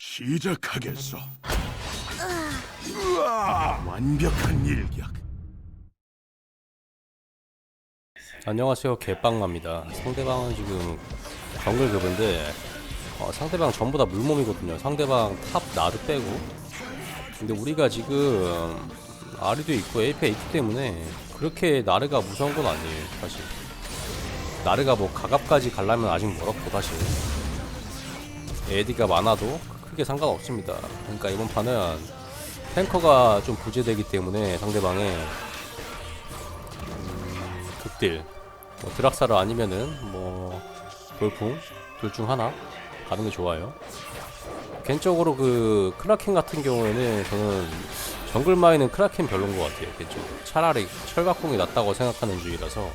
시작하겠어. 우와, 완벽한 일격. 안녕하세요 개빵마입니다 상대방은 지금 정글 급인데 어, 상대방 전부 다 물몸이거든요 상대방 탑 나르 빼고 근데 우리가 지금 아리도 있고 AP 있기 때문에 그렇게 나르가 무서운 건 아니에요 사실. 나르가 뭐 가갑까지 가려면 아직 멀었고 사실. 에디가 많아도 크게 상관없습니다. 그러니까 이번 판은 탱커가 좀 부재되기 때문에 상대방에 극딜 뭐 드락사르 아니면은 뭐 돌풍 둘 중 하나 가는 게 좋아요. 개인적으로 그 크라켄 같은 경우에는 저는 정글 마이는 크라켄 별론 것 같아요. 개인적으로 차라리 철갑공이 낫다고 생각하는 주의라서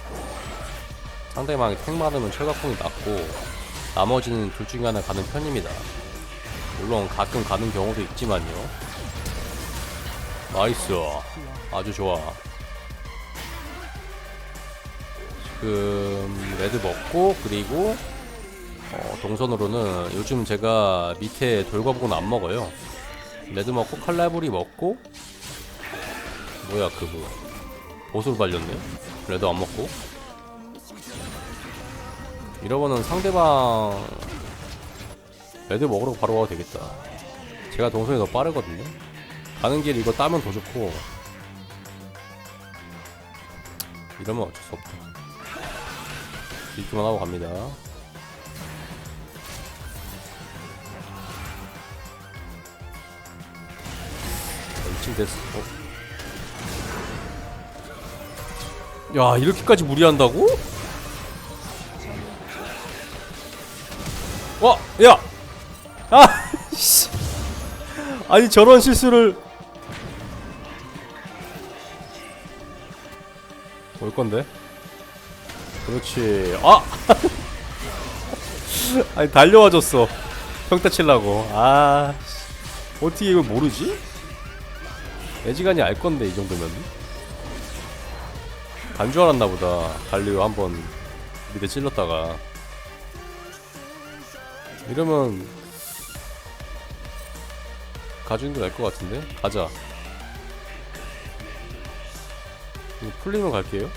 상대방이 탱 많으면 철갑공이 낫고 나머지는 둘 중에 하나 가는 편입니다. 물론 가끔 가는 경우도 있지만요. 나이스 아주 좋아. 지금 레드 먹고 그리고 어, 동선으로는 요즘 제가 밑에 돌과복은 안 먹어요. 레드 먹고 칼라브리 먹고 뭐야 그거 보수로 발렸네. 레드 안 먹고 이러면은 상대방 레드 먹으러 바로 가도 되겠다. 제가 동선이 더 빠르거든요. 가는 길 이거 따면 더 좋고 이러면 어쩔 수 없다. 이기만 하고 갑니다. 어, 이쯤 됐어. 어. 야, 이렇게까지 무리한다고? 와, 야! 아, 씨. 아니, 저런 실수를. 올 건데? 그렇지. 아! 아니 달려와 줬어. 평타 칠라고. 아. 씨. 어떻게 이걸 모르지? 애지간히 알 건데 이 정도면. 간 줄 알았나 보다. 갈리오 한번 밑에 찔렀다가. 이러면 가주는 게 나을 것 같은데? 가자. 풀리면 갈게요.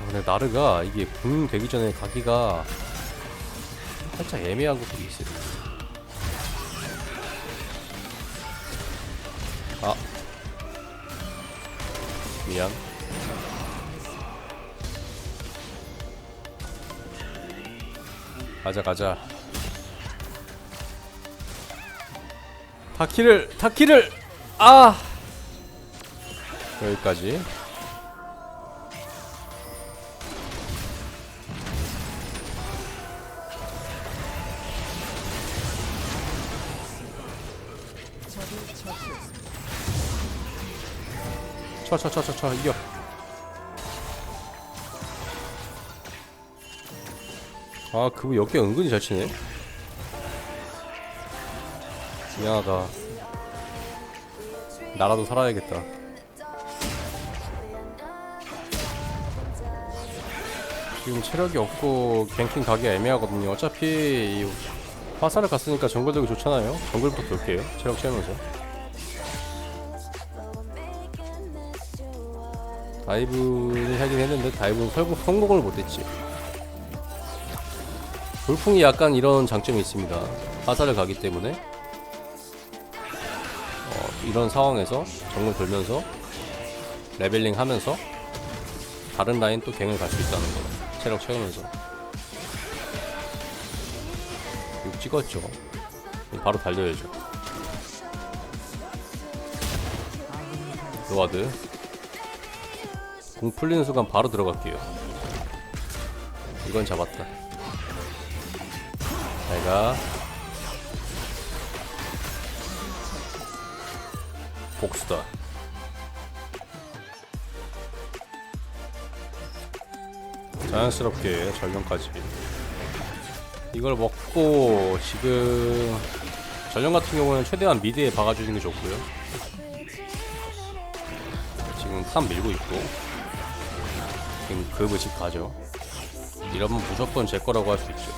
아, 근데 나르가 이게 붕 되기 전에 가기가 살짝 애매한 것들이 있어요. 아 미안. 가자 가자. 타키를 타키를 아 여기까지. 쳐쳐쳐쳐쳐 이겨. 아 그거 역대 은근히 잘 치네. 미안하다. 나라도 살아야겠다. 지금 체력이 없고 갱킹 가기 애매하거든요. 어차피 이 화살을 갔으니까 정글 들기 좋잖아요. 정글부터 돌게요. 체력 채우면서 다이브를 하긴 했는데 다이브는 성공, 성공을 못했지. 돌풍이 약간 이런 장점이 있습니다. 화살을 가기 때문에. 어, 이런 상황에서 정글 돌면서 레벨링 하면서 다른 라인 또 갱을 갈 수 있다는 거 체력 채우면서. 6 찍었죠. 바로 달려야죠. 로아드 공 풀리는 순간 바로 들어갈게요. 이건 잡았다. 내가 복수다. 자연스럽게 전령까지. 이걸 먹고 지금 전령 같은 경우는 최대한 미드에 박아주는 게 좋고요. 지금 탑 밀고 있고 지금 집 가죠. 이러면 무조건 제 거라고 할 수 있죠.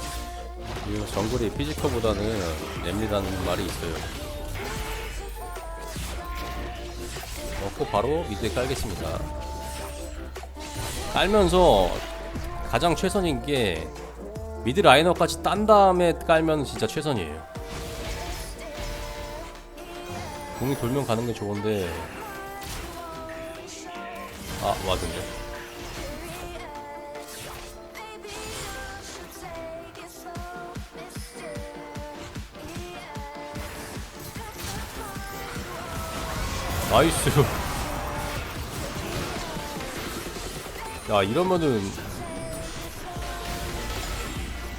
그리고 정글이 피지컬보다는 냅니다는 말이 있어요. 먹고 바로 미드에 깔겠습니다. 깔면서 가장 최선인 게 미드 라이너까지 딴 다음에 깔면 진짜 최선이에요. 공이 돌면 가는 게 좋은데 아 와든데 나이스. 야 이러면은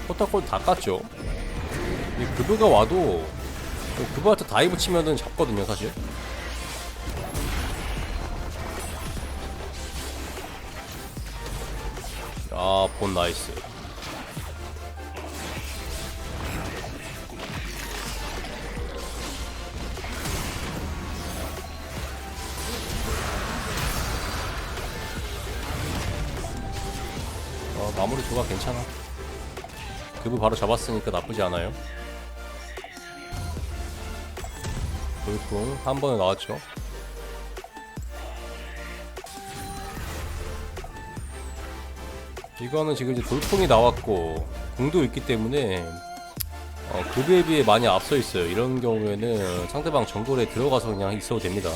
포타골 다 깠죠? 이 그브가 와도 그브한테 다이브 치면은 잡거든요 사실. 야본 나이스 조가 괜찮아. 그부 바로 잡았으니까 나쁘지 않아요. 돌풍 한 번에 나왔죠. 이거는 지금 이제 돌풍이 나왔고 궁도 있기 때문에 어, 그부에 비해 많이 앞서 있어요. 이런 경우에는 상대방 정글에 들어가서 그냥 있어도 됩니다.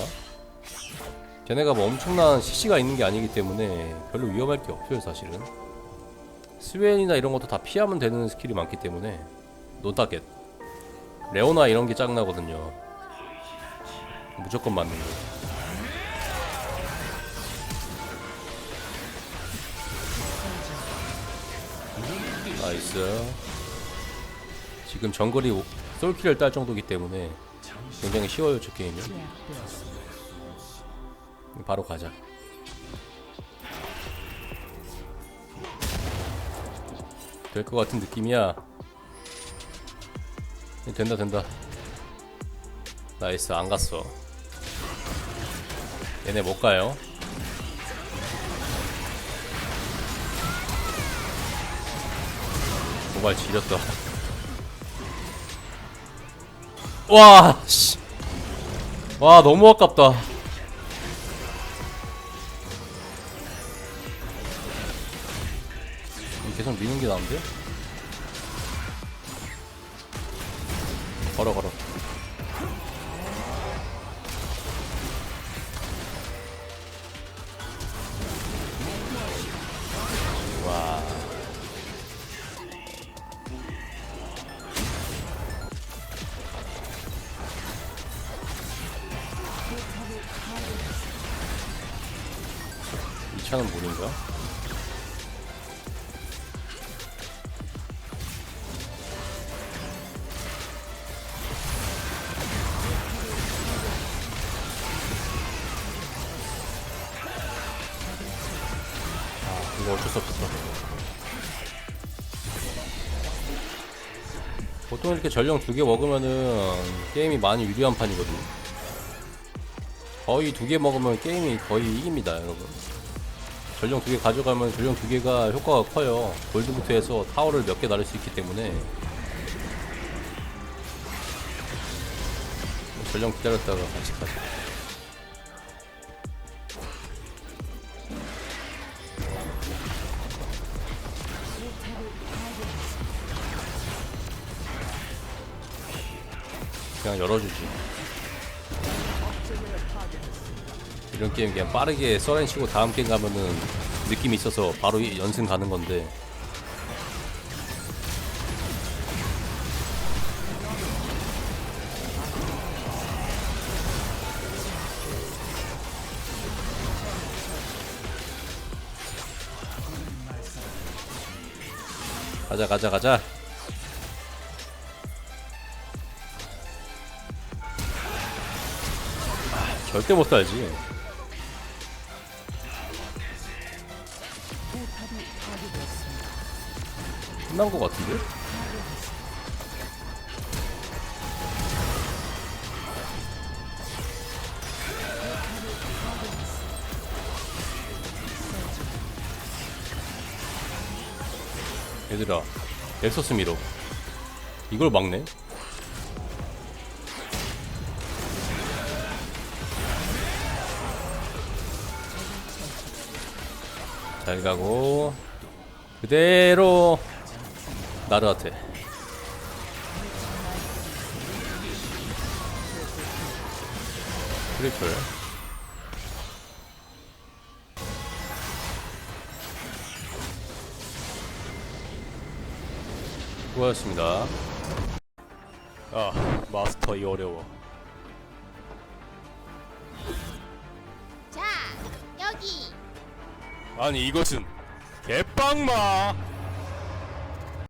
걔네가 뭐 엄청난 CC가 있는 게 아니기 때문에 별로 위험할 게 없어요, 사실은. 스웨인이나 이런 것도 다 피하면 되는 스킬이 많기 때문에 노타겟 레오나 이런 게 짱나거든요. 무조건 맞는 거. 나이스. 지금 정글이 오- 솔킬을 딸 정도기 때문에 굉장히 쉬워요 저 게임이. 바로 가자 될 것 같은 느낌이야. 네, 된다 된다. 나이스 안 갔어. 얘네 못 가요. 도발 지렸다. 와 씨. 와 너무 아깝다. 계속 미는 게 나은데? 걸어 걸어 와 이 차는 물인가? 이거 어쩔 수 없었어. 보통 이렇게 전령 두 개 먹으면은 게임이 많이 유리한 판이거든. 거의 두 개 먹으면 게임이 거의 이깁니다, 여러분. 전령 두 개 가져가면 전령 두 개가 효과가 커요. 골드부터 해서 타워를 몇개 날릴 수 있기 때문에. 전령 기다렸다가 같이 가자. 그냥 열어주지. 이런 게임 그냥 빠르게 써렌 치고 다음 게임 가면은 느낌이 있어서 바로 이- 연승 가는 건데. 가자 가자 가자 절대 못 살지. 끝난 것 같은데? 얘들아 넥서스 미러 이걸 막네? 잘 가고 그대로 나르한테. 트리플. 수고하셨습니다. 아 마스터 이 어려워 아니 이것은 개빵마